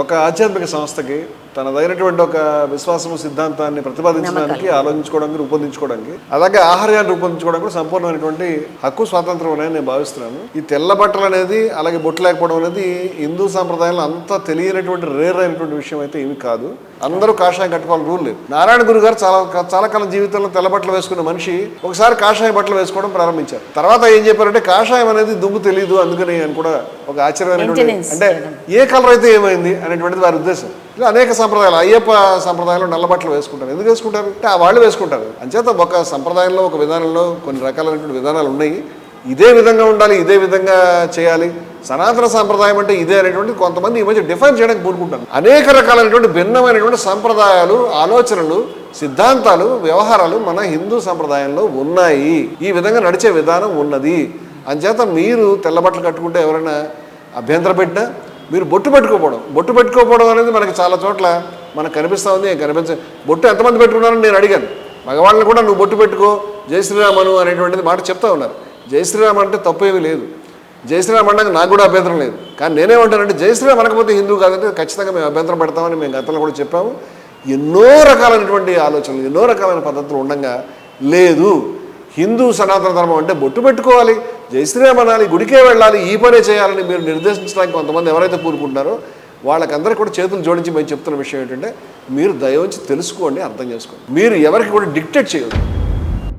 ఒక ఆధ్యాత్మిక సంస్థకి తనదైనటువంటి ఒక విశ్వాసము సిద్ధాంతాన్ని ప్రతిపాదించడానికి ఆలోచించుకోవడానికి రూపొందించుకోవడానికి అలాగే ఆహార్యాన్ని రూపొందించుకోవడానికి కూడా సంపూర్ణమైనటువంటి హక్కు స్వాతంత్రం ఉన్నాయని నేను భావిస్తున్నాను. ఈ తెల్ల బట్టలు అనేది అలాగే బొట్టు లేకపోవడం అనేది హిందూ సాంప్రదాయంలో అంత తెలియనటువంటి రేర్ అయినటువంటి విషయం అయితే ఏమి కాదు. అందరూ కాషాయం కట్టుకోవాలి రూల్ లేదు. నారాయణ గురు గారు చాలా చాలా కాలం జీవితంలో తెల్ల బట్టలు వేసుకున్న మనిషి ఒకసారి కాషాయ బట్టలు వేసుకోవడం ప్రారంభించారు. తర్వాత ఏం చెప్పారంటే కాషాయం అనేది దుమ్ము తెలియదు అందుకని అని కూడా ఒక ఆశ్చర్యమైనటువంటి అంటే ఏ కలర్ అయితే ఏమైంది? అనేటువంటిది వారి ఉద్దేశం. ఇలా అనేక సంప్రదాయాలు అయ్యప్ప సంప్రదాయంలో నల్ల బట్టలు వేసుకుంటారు. ఎందుకు వేసుకుంటారు? అంటే ఆ వాళ్ళు వేసుకుంటారు. అంచేత ఒక సంప్రదాయంలో ఒక విధానంలో కొన్ని రకాలైనటువంటి విధానాలు ఉన్నాయి. ఇదే విధంగా ఉండాలి ఇదే విధంగా చేయాలి. సనాతన సంప్రదాయం అంటే ఇదే అనేటువంటి కొంతమంది ఈ మధ్య డిఫైన్ చేయడానికి పూనుకుంటారు అనేక రకాలైనటువంటి భిన్నమైనటువంటి సంప్రదాయాలు ఆలోచనలు సిద్ధాంతాలు వ్యవహారాలు మన హిందూ సంప్రదాయంలో ఉన్నాయి. ఈ విధంగా నడిచే విధానం ఉన్నది. అంచేత మీరు తెల్లబట్టలు కట్టుకుంటే ఎవరైనా అభ్యంతర పెట్టినా మీరు బొట్టు పెట్టుకోపోవడం. బొట్టు పెట్టుకోపోవడం అనేది మనకి చాలా చోట్ల మనకు కనిపిస్తూ ఉంది కనిపించ బొట్టు ఎంతమంది పెట్టుకున్నారని నేను అడిగాను. మగవాళ్ళని కూడా నువ్వు బొట్టు పెట్టుకో జై శ్రీరామను అనేటువంటిది మాట చెప్తా ఉన్నారు. జై శ్రీరామ్ అంటే తప్పేమీ లేదు. జై శ్రీరామ్ అనడానికి నాకు కూడా అభ్యంతరం లేదు. కానీ నేనేమంటానంటే జై శ్రీరామ్ అనకపోతే హిందూ కాదంటే ఖచ్చితంగా మేము అభ్యంతరం పెడతామని మేము గతంలో కూడా చెప్పాము. ఎన్నో రకాలైనటువంటి ఆలోచనలు ఎన్నో రకాలైన పద్ధతులు ఉండగా లేదు. హిందూ సనాతన ధర్మం అంటే బొట్టు పెట్టుకోవాలి. జయశ్రీరామ్ అనాలి గుడికే వెళ్ళాలి ఈ పనే చేయాలని మీరు నిర్దేశించడానికి కొంతమంది ఎవరైతే కూరుకుంటారో వాళ్ళకందరికీ కూడా చేతులు జోడించి మేము చెప్తున్న విషయం ఏంటంటే మీరు దయ తెలుసుకోండి అర్థం చేసుకోండి. మీరు ఎవరికి కూడా డిక్టేట్ చేయొద్దు.